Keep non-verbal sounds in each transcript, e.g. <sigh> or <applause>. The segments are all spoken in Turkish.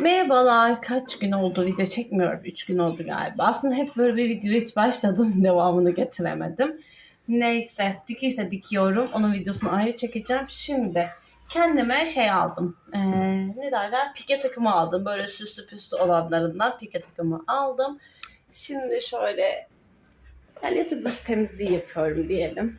Merhabalar. Kaç gün oldu video çekmiyorum? 3 gün oldu galiba. Aslında hep böyle bir video hiç başladım. <laughs> Devamını getiremedim. Neyse. Dikişle dikiyorum. Onun videosunu ayrı çekeceğim. Şimdi kendime şey aldım. Ee, ne derler? Pike takımı aldım. Böyle süslü püslü olanlarından pike takımı aldım. Şimdi şöyle yani yatak temizliği yapıyorum diyelim.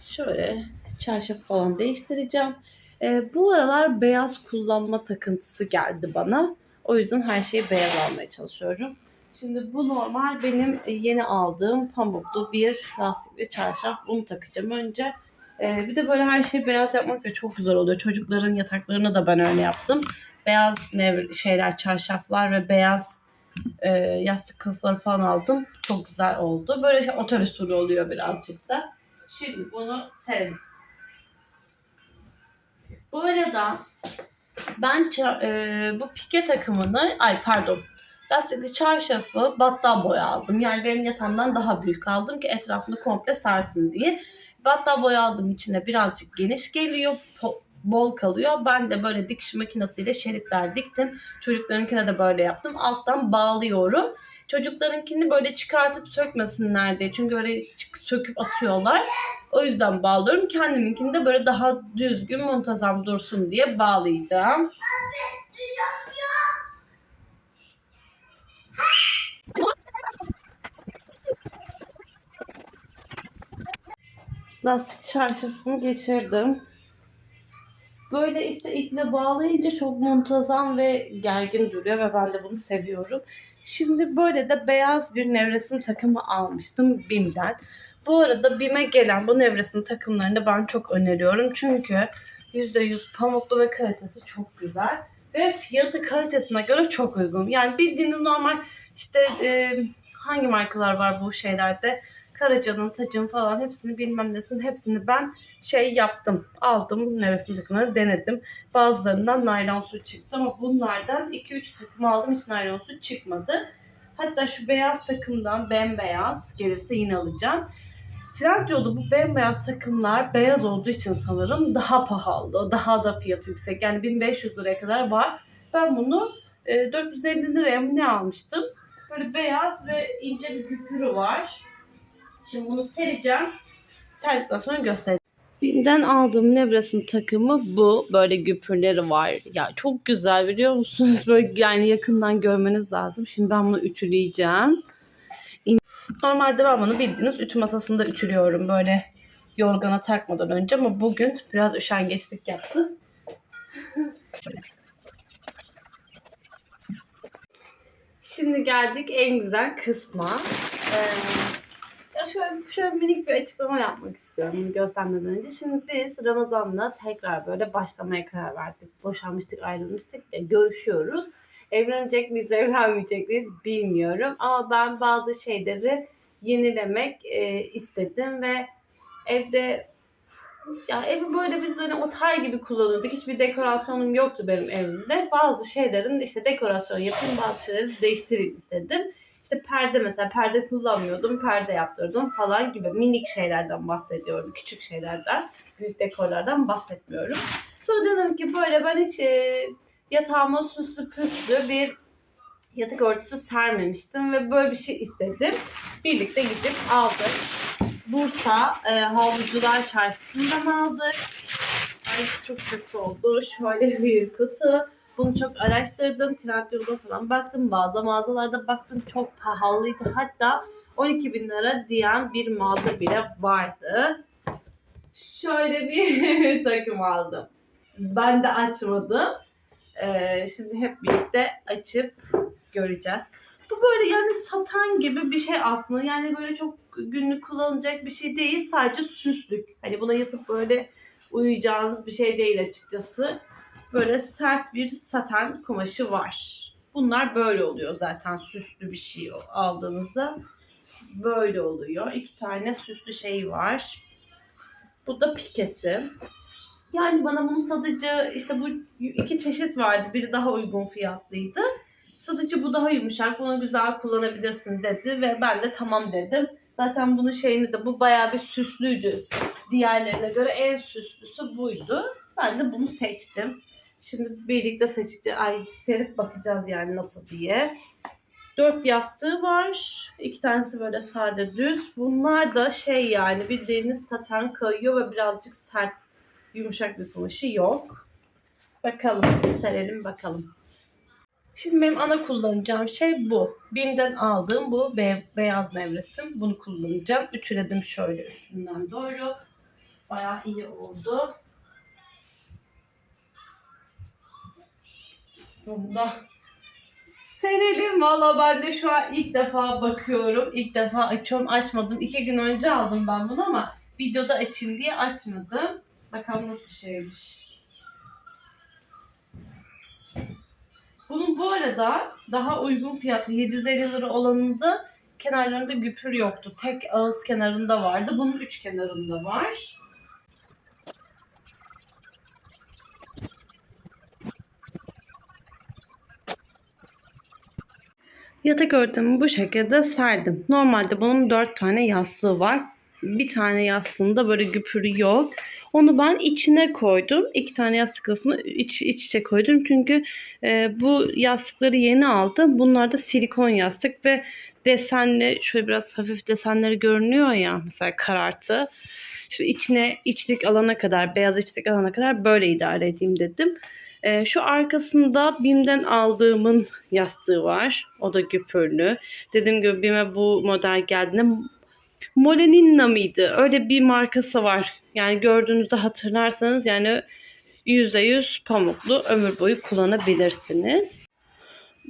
Şöyle çarşafı falan değiştireceğim. Ee, bu aralar beyaz kullanma takıntısı geldi bana. O yüzden her şeyi beyaz almaya çalışıyorum. Şimdi bu normal benim e, yeni aldığım pamuklu bir lastikli çarşaf. Bunu takacağım önce. Ee, bir de böyle her şeyi beyaz yapmak da çok güzel oluyor. Çocukların yataklarını da ben öyle yaptım. Beyaz nev şeyler, çarşaflar ve beyaz e, yastık kılıfları falan aldım. Çok güzel oldu. Böyle şey, otel usulü oluyor birazcık da. Şimdi bunu serelim. Bu arada ben e, bu pike takımını, ay pardon, lastikli çarşafı battal boya aldım. Yani benim yatağımdan daha büyük aldım ki etrafını komple sarsın diye. Battal boya aldığım içinde birazcık geniş geliyor, bol kalıyor. Ben de böyle dikiş makinesiyle şeritler diktim. Çocuklarınkine de böyle yaptım. Alttan bağlıyorum. Çocuklarınkini böyle çıkartıp sökmesinler diye. Çünkü öyle söküp atıyorlar. O yüzden bağlıyorum. Kendiminkini de böyle daha düzgün, muntazam dursun diye bağlayacağım. Lastik çarşafımı geçirdim. Böyle işte iple bağlayınca çok muntazam ve gergin duruyor ve ben de bunu seviyorum. Şimdi böyle de beyaz bir nevresim takımı almıştım BİM'den. Bu arada BİM'e gelen bu nevresim takımlarını ben çok öneriyorum. Çünkü %100 pamuklu ve kalitesi çok güzel. Ve fiyatı kalitesine göre çok uygun. Yani bildiğiniz normal işte e, hangi markalar var bu şeylerde? Karaca'nın, Tac'ın falan hepsini bilmem nesin hepsini ben şey yaptım. Aldım nevresim takımları denedim. Bazılarından naylon su çıktı ama bunlardan 2-3 takım aldım hiç naylon su çıkmadı. Hatta şu beyaz takımdan bembeyaz gelirse yine alacağım. Trendyol'da bu bembeyaz takımlar beyaz olduğu için sanırım daha pahalı. Daha da fiyatı yüksek. Yani 1500 liraya kadar var. Ben bunu e, 450 liraya mı ne almıştım? Böyle beyaz ve ince bir küpürü var. Şimdi bunu sereceğim. Serdikten sonra göstereceğim. Bim'den aldığım nevresim takımı bu. Böyle güpürleri var. Ya çok güzel biliyor musunuz? Böyle yani yakından görmeniz lazım. Şimdi ben bunu ütüleyeceğim. Normalde ben bunu bildiğiniz ütü masasında ütülüyorum. Böyle yorgana takmadan önce ama bugün biraz üşengeçlik yaptı. Şöyle. Şimdi geldik en güzel kısma. Ee, şöyle, şöyle minik bir açıklama yapmak istiyorum bunu göstermeden önce. Şimdi biz Ramazan'la tekrar böyle başlamaya karar verdik. Boşanmıştık, ayrılmıştık ve görüşüyoruz. Evlenecek miyiz, evlenmeyecek miyiz bilmiyorum. Ama ben bazı şeyleri yenilemek e, istedim ve evde ya evi böyle biz hani otel gibi kullanıyorduk. Hiçbir dekorasyonum yoktu benim evimde. Bazı şeylerin işte dekorasyon yapayım, bazı şeyleri değiştireyim istedim. İşte perde mesela perde kullanmıyordum, perde yaptırdım falan gibi minik şeylerden bahsediyorum. Küçük şeylerden, büyük dekorlardan bahsetmiyorum. Sonra dedim ki böyle ben hiç e, yatağıma süslü püslü bir yatak örtüsü sermemiştim ve böyle bir şey istedim. Birlikte gidip aldık. Bursa e, Havlucular Çarşısı'ndan aldık. Ay çok kötü oldu. Şöyle bir kutu. Bunu çok araştırdım. Trendyol'da falan baktım. Bazı mağazalarda baktım. Çok pahalıydı. Hatta 12 bin lira diyen bir mağaza bile vardı. Şöyle bir <laughs> takım aldım. Ben de açmadım. Ee, şimdi hep birlikte açıp göreceğiz. Bu böyle yani satan gibi bir şey aslında. Yani böyle çok günlük kullanılacak bir şey değil. Sadece süslük. Hani buna yatıp böyle uyuyacağınız bir şey değil açıkçası. Böyle sert bir saten kumaşı var. Bunlar böyle oluyor zaten süslü bir şey aldığınızda. Böyle oluyor. İki tane süslü şey var. Bu da pikesi. Yani bana bunu satıcı işte bu iki çeşit vardı. Biri daha uygun fiyatlıydı. Satıcı bu daha yumuşak. Bunu güzel kullanabilirsin dedi ve ben de tamam dedim. Zaten bunun şeyini de bu bayağı bir süslüydü. Diğerlerine göre en süslüsü buydu. Ben de bunu seçtim. Şimdi birlikte seçeceğiz. Ay serip bakacağız yani nasıl diye. Dört yastığı var. İki tanesi böyle sade düz. Bunlar da şey yani bildiğiniz saten kayıyor ve birazcık sert yumuşak bir kumaşı yok. Bakalım serelim bakalım. Şimdi benim ana kullanacağım şey bu. Bim'den aldığım bu be- beyaz nevresim. Bunu kullanacağım. Ütüledim şöyle üstünden doğru. Bayağı iyi oldu. Bunu da serelim. Valla ben de şu an ilk defa bakıyorum. İlk defa açıyorum. Açmadım. İki gün önce aldım ben bunu ama videoda açayım diye açmadım. Bakalım nasıl bir şeymiş. Bunun bu arada daha uygun fiyatlı 750 lira olanında kenarlarında güpür yoktu. Tek ağız kenarında vardı. Bunun üç kenarında var. Yatak örtümü bu şekilde serdim. Normalde bunun 4 tane yastığı var. Bir tane yastığında böyle güpürü yok. Onu ben içine koydum. İki tane yastık kılıfını iç, iç içe koydum. Çünkü e, bu yastıkları yeni aldım. Bunlar da silikon yastık ve desenli şöyle biraz hafif desenleri görünüyor ya. Mesela karartı. Şu içine içlik alana kadar, beyaz içlik alana kadar böyle idare edeyim dedim. E, şu arkasında BİM'den aldığımın yastığı var. O da güpürlü. Dediğim gibi BİM'e bu model geldiğinde Moleninna mıydı? Öyle bir markası var. Yani gördüğünüzde hatırlarsanız yani %100 pamuklu ömür boyu kullanabilirsiniz.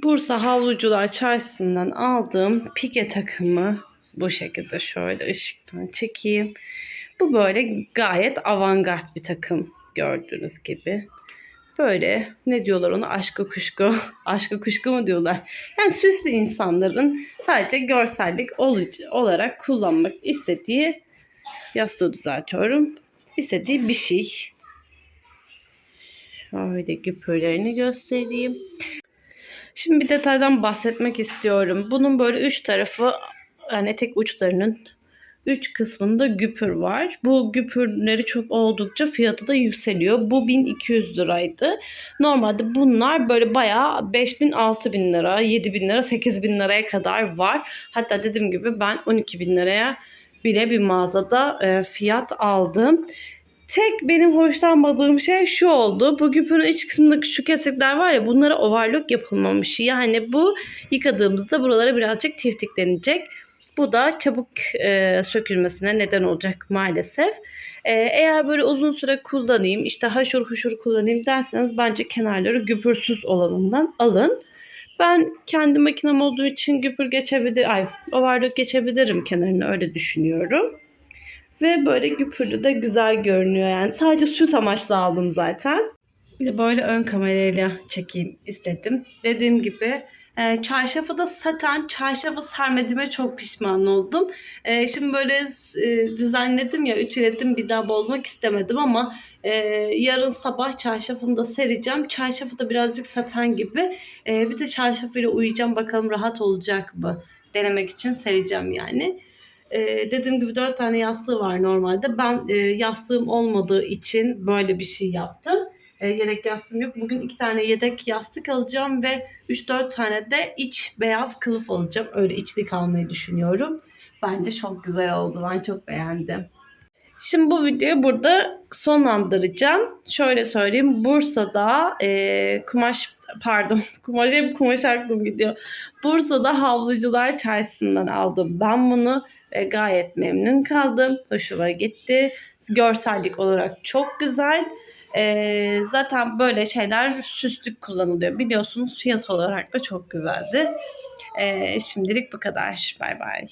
Bursa Havlucular Çarşısı'ndan aldığım pike takımı bu şekilde şöyle ışıktan çekeyim. Bu böyle gayet avantgard bir takım gördüğünüz gibi. Böyle ne diyorlar ona aşkı kuşku. <laughs> aşkı kuşku mu diyorlar? Yani süslü insanların sadece görsellik olarak kullanmak istediği yastığı düzeltiyorum. İstediği bir şey. Şöyle güpürlerini göstereyim. Şimdi bir detaydan bahsetmek istiyorum. Bunun böyle üç tarafı yani tek uçlarının üç kısmında güpür var. Bu güpürleri çok oldukça fiyatı da yükseliyor. Bu 1200 liraydı. Normalde bunlar böyle bayağı 5000 6000 lira, 7000 lira, 8000 liraya kadar var. Hatta dediğim gibi ben 12 bin liraya bile bir mağazada e, fiyat aldım. Tek benim hoşlanmadığım şey şu oldu. Bu güpürün iç kısmında küçük kesikler var ya bunlara overlock yapılmamış. Yani bu yıkadığımızda buralara birazcık tiftiklenecek. Bu da çabuk e, sökülmesine neden olacak maalesef. E, eğer böyle uzun süre kullanayım, işte haşur huşur kullanayım derseniz bence kenarları güpürsüz olanından alın. Ben kendi makinem olduğu için güpür geçebilir, ay overlock geçebilirim kenarını öyle düşünüyorum. Ve böyle güpürlü de güzel görünüyor yani. Sadece süs amaçlı aldım zaten. Bir de böyle ön kamerayla çekeyim istedim. Dediğim gibi e, çarşafı da saten çarşafı sermediğime çok pişman oldum. E, şimdi böyle e, düzenledim ya ütüledim bir daha bozmak istemedim ama e, yarın sabah çarşafını da sereceğim. Çarşafı da birazcık saten gibi. E, bir de çarşafıyla uyuyacağım bakalım rahat olacak mı? Denemek için sereceğim yani. Ee, dediğim gibi 4 tane yastığı var normalde. Ben e, yastığım olmadığı için böyle bir şey yaptım. E, yedek yastığım yok. Bugün 2 tane yedek yastık alacağım ve 3-4 tane de iç beyaz kılıf alacağım. Öyle içlik almayı düşünüyorum. Bence çok güzel oldu. Ben çok beğendim. Şimdi bu videoyu burada sonlandıracağım. Şöyle söyleyeyim. Bursa'da e, kumaş pardon <laughs> kumaş hep kumaş aklım gidiyor. Bursa'da havlucular çarşısından aldım. Ben bunu e, gayet memnun kaldım. Hoşuma gitti. Görsellik olarak çok güzel. E, zaten böyle şeyler süslük kullanılıyor. Biliyorsunuz fiyat olarak da çok güzeldi. E, şimdilik bu kadar. Bay bay.